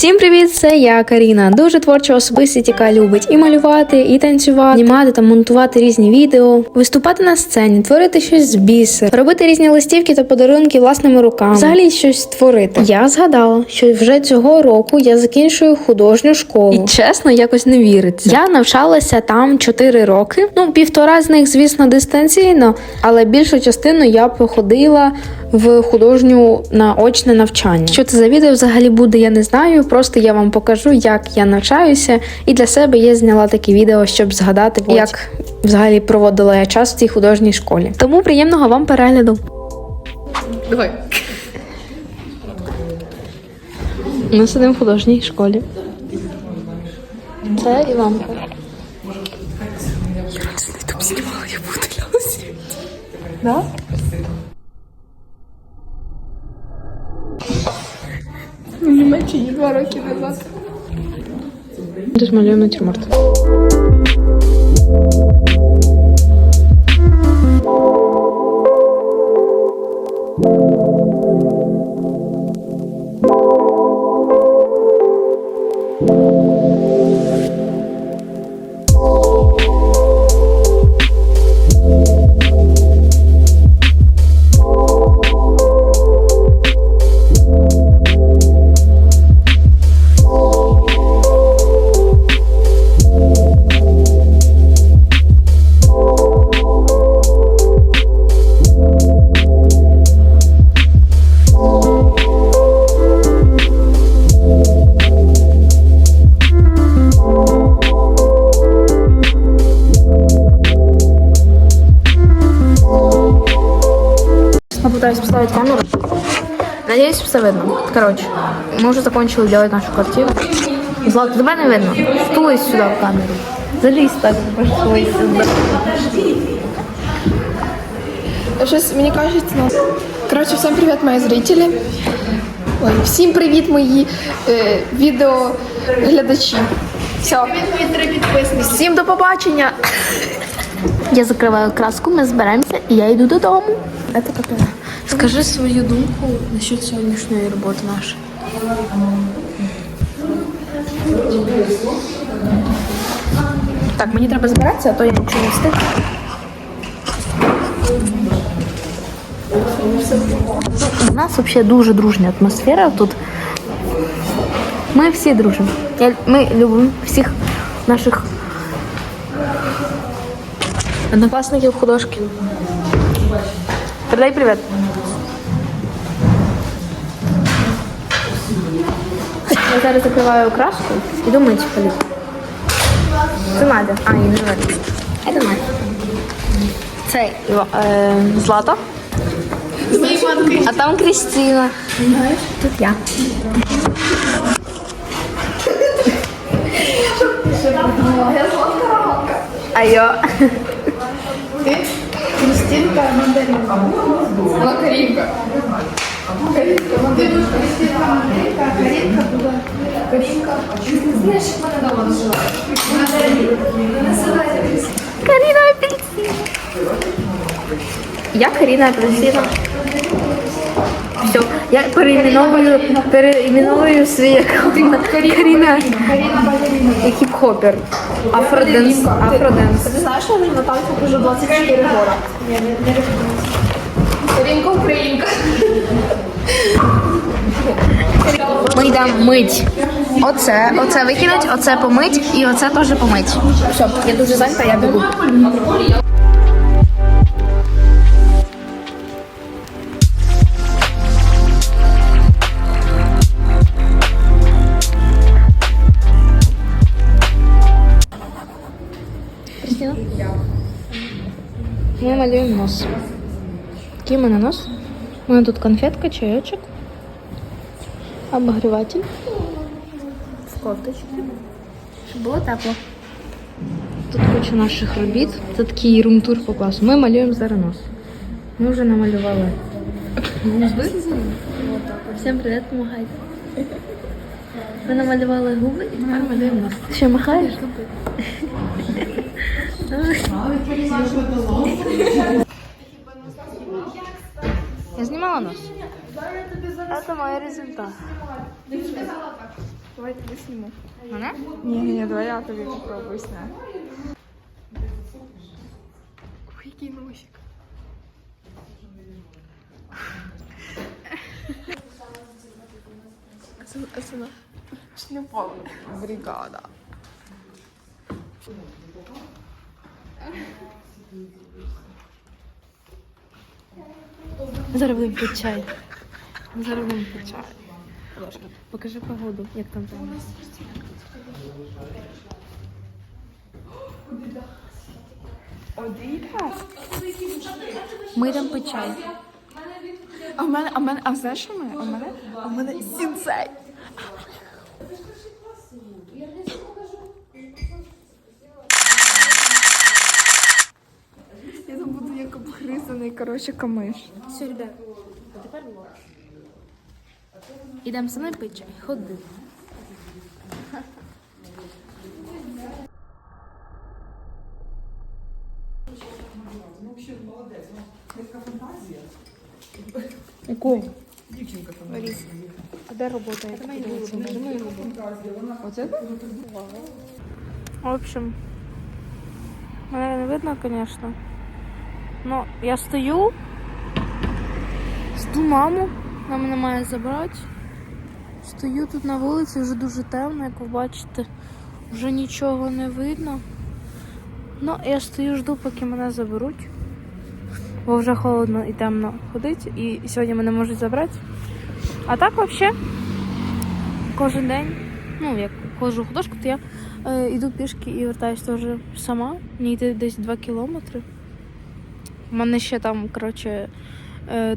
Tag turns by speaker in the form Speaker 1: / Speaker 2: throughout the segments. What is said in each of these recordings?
Speaker 1: Всім привіт! Це я Каріна. Дуже творча особистість, яка любить і малювати, і танцювати, знімати та монтувати різні відео, виступати на сцені, творити щось з бісер, робити різні листівки та подарунки власними руками. Взагалі щось створити. Я згадала, що вже цього року я закінчую художню школу. І чесно, якось не віриться. Я навчалася там 4 роки. Ну, півтора з них, звісно, дистанційно, але більшу частину я походила в художню наочне навчання. Що це за відео взагалі буде, я не знаю. Просто я вам покажу, як я навчаюся, і для себе я зняла таке відео, щоб згадати, як взагалі проводила я час в цій художній школі. Тому приємного вам перегляду.
Speaker 2: Давай.
Speaker 1: Ми сидимо в художній школі. Це Іванка. Да?
Speaker 2: Німеччині два роки назад.
Speaker 1: Тут малюємо натюрморт. Попытаюсь поставить камеру. Надеюсь, все видно. Короче, мы уже закончили делать нашу квартиру. Злата, тебе не видно. Сюда в камеру. Залізь так, пошли сюди.
Speaker 2: Щось мені кажеться, ну. Коротше, всім привіт, мої зрителі. Ой, всім привіт, мої е, відеоглядачі. Все. Всім до побачення.
Speaker 1: Я закриваю краску, ми зберемося, і я йду додому.
Speaker 2: Це таке.
Speaker 1: Скажи свою думку насчет сьогоднішньої роботи нашої.
Speaker 2: Так, мені треба збиратися, а то я нічого не встиг.
Speaker 1: У нас взагалі дуже дружня атмосфера тут. Ми всі дружимо. Я- Ми любимо всіх наших однокласників художків. Передай привіт. Я зараз закриваю краску і думаю, чи політ. Це Надя. А, її не видно. Це Надя. Це е, Злата. А там Кристина. Тут я. А я.
Speaker 2: Ти Кристинка Мандаринка. Макарінка. Карінка, Мандаринка. Кристинка Мандаринка, а Карінка була. Карінка. Знаєш, як мене дома називають? Мандаринка. Називається Кристинка.
Speaker 1: Каріна Апельсин. Я Каріна Апельсина. Все, я переименовую, переименовую свій аккаунт. Каріна.
Speaker 2: Каріна Балерина.
Speaker 1: Хіп-хопер. Афроденс. Афроденс.
Speaker 2: Ти знаєш, що я на танку вже 24 года? Карінка Українка.
Speaker 1: Ми йдемо мить. Оце, оце викинуть, оце помить і оце теж помить. Все, я дуже зайнята, я бігу. Малюємо нос. Який у мене нос? У мене тут конфетка, чайочок. Обогріватель. В кофточці. Щоб було тепло. Тут куча наших робіт. Це такий румтур по класу. Ми малюємо зараз нос. Ми вже намалювали. Всім привіт, помагайте. Ми намалювали губи і тепер малюємо нос. Ще махаєш? Я знімала нос. Це мій результат.
Speaker 2: Давай тебе сніму.
Speaker 3: Мене?
Speaker 2: Ні, ні, давай я тобі попробую сняти. Ой, який носик. Асана. Шлюпова бригада.
Speaker 1: Зараз будемо пити чай. Зараз будемо пити чай. Покажи погоду, як там там. Ми там пити чай.
Speaker 2: А в мене, а в мене, а знаєш що в мене? А в мене, а в мене сінцей. Я там буду обгризаний, коротше, камиш.
Speaker 1: Все, ребят, а тепер Ідемо за мною пити чай. Ходи. Яку? Дівчинка там. А де робота?
Speaker 2: Оце?
Speaker 1: В общем, мене не видно, конечно. Но я стою, жду маму, вона мене має забрати. Стою тут на вулиці, вже дуже темно, як ви бачите, вже нічого не видно. Ну, я стою, жду, поки мене заберуть. Бо вже холодно і темно ходить, і сьогодні мене можуть забрати. А так взагалі, кожен день, ну як ходжу художку, то я е, йду пішки і вертаюсь теж сама. Мені йти десь 2 кілометри. У мене ще там, коротше, е,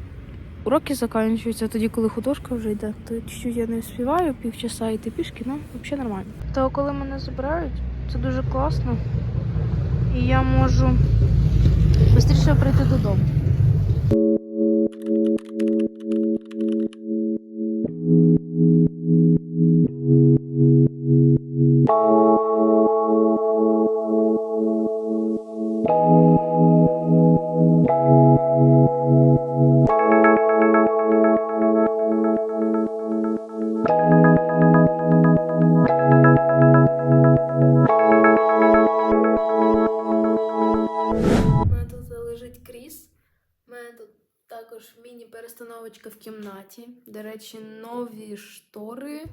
Speaker 1: уроки закінчуються тоді, коли художка вже йде, то чуть-чуть я не співаю, півчаса йти пішки, ну, взагалі нормально. То коли мене забирають, це дуже класно. І я можу швидше прийти додому. У лежить кріс. У мене тут також міні-перестановочка в кімнаті. До речі, нові штори.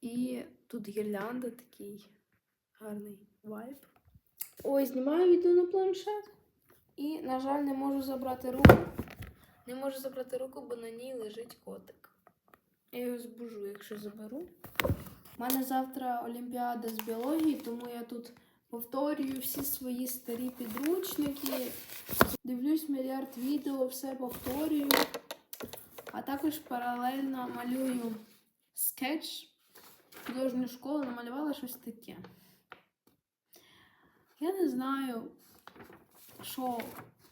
Speaker 1: І тут гірлянда такий гарний вайб. Ой, знімаю відео на планшет. І, на жаль, не можу забрати руку. Не можу забрати руку, бо на ній лежить котик. Я його збужу, якщо заберу. У мене завтра Олімпіада з біології, тому я тут повторюю всі свої старі підручники. Дивлюсь мільярд відео, все повторюю. А також паралельно малюю скетч. Художню школу намалювала щось таке. Я не знаю, що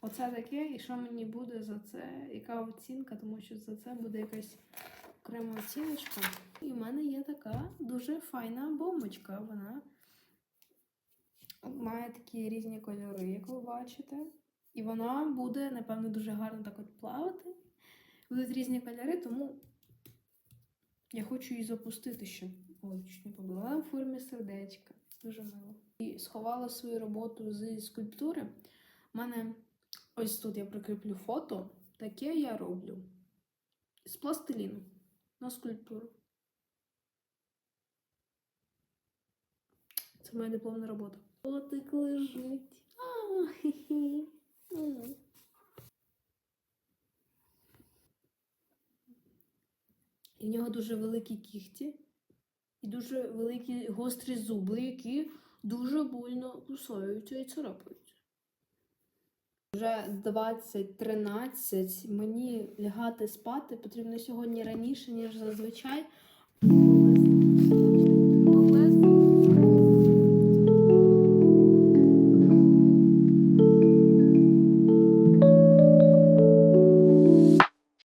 Speaker 1: оце таке і що мені буде за це, яка оцінка, тому що за це буде якась окрема оціночка. І в мене є така дуже файна бомбочка. Вона має такі різні кольори, як ви бачите. І вона буде, напевно, дуже гарно так от плавати. Будуть різні кольори, тому я хочу її запустити ще. Ой, чуть не побила. Вона в формі сердечка. Дуже мило. І сховала свою роботу з скульптури. У мене ось тут я прикріплю фото. Таке я роблю. З пластиліну на скульптуру. Це моя дипломна робота. Котик лежить. А. І в нього дуже великі кігті і дуже великі гострі зуби, які дуже больно кусаються і царапаються. Вже 20.13, мені лягати спати потрібно сьогодні раніше, ніж зазвичай,